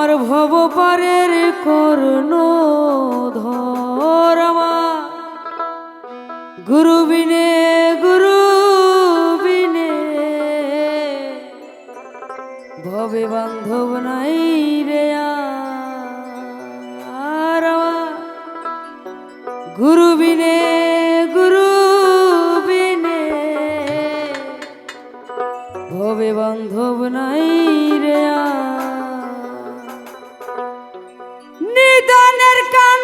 আমার ভব পারের করুণ ধর আমার গুরু বিনে গুরু বিনে ভবে বান্ধব নাই রে আর। গুরু বিনে নিদানের কান্ডারি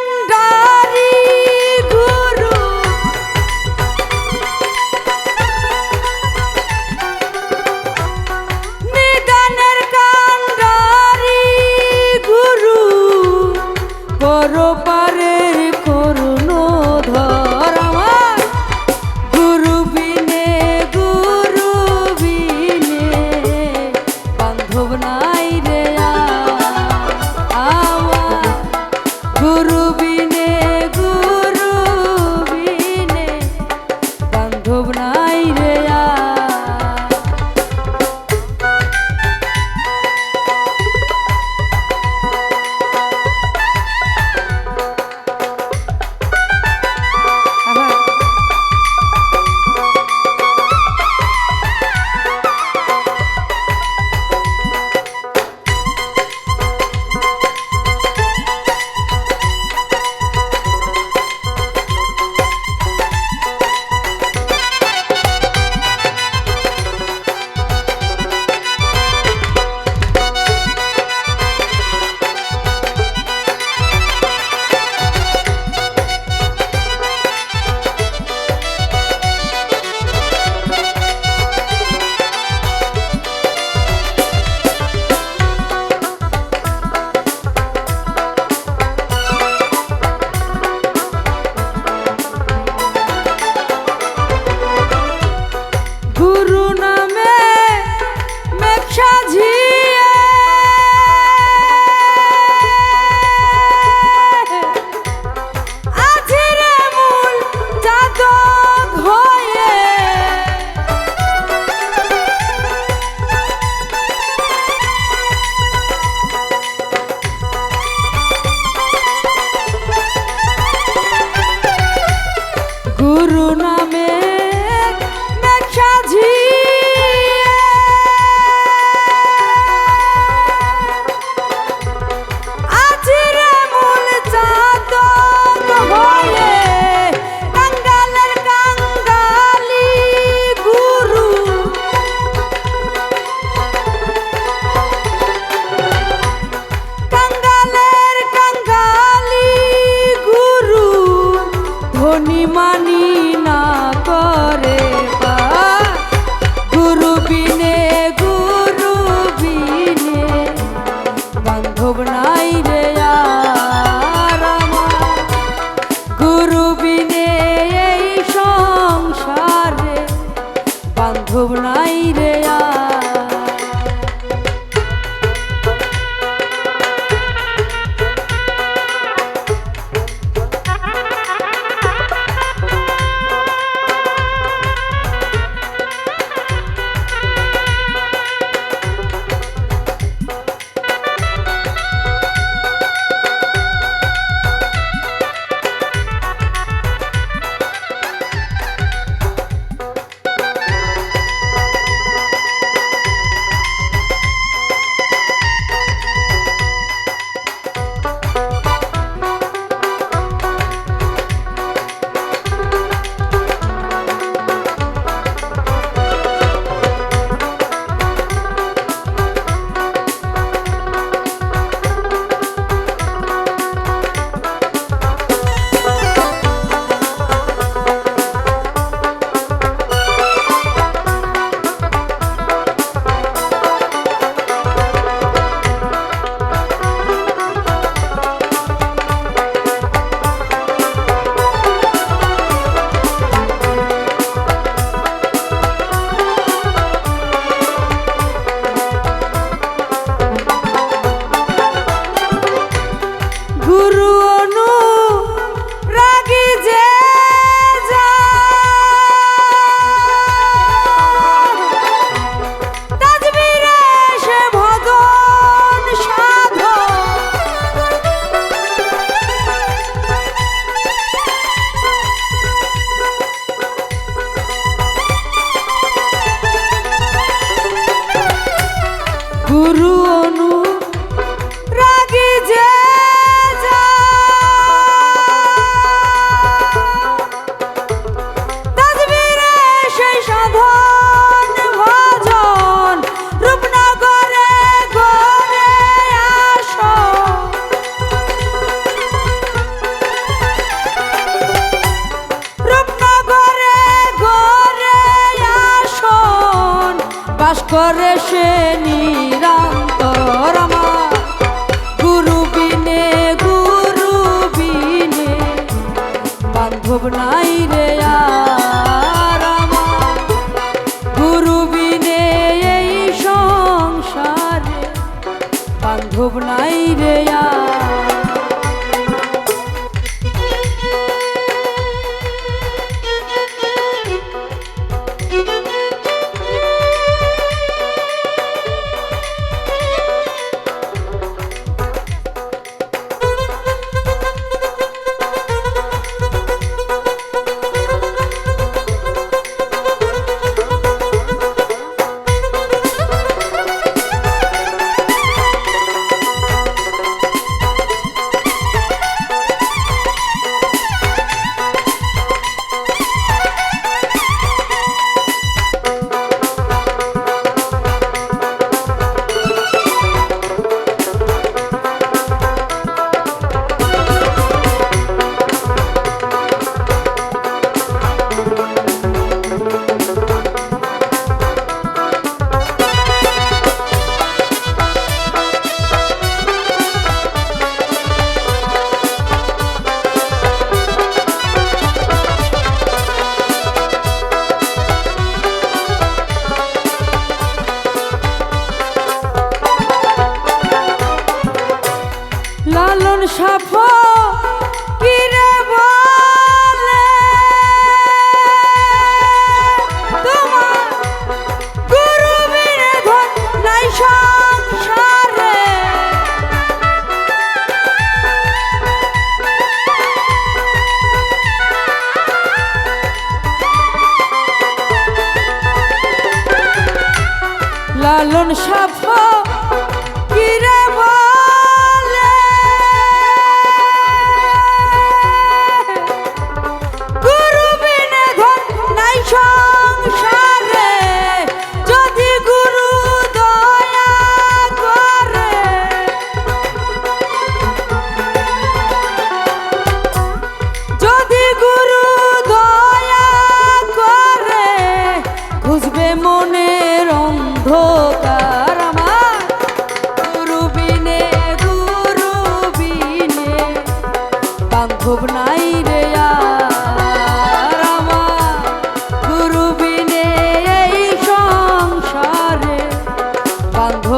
ভালোবাসে নিরন্তর আমার। গুরু বিনে গুরু বিনে বান্ধব নাই রে গুরু বিনে এই সংসারে বান্ধব লালন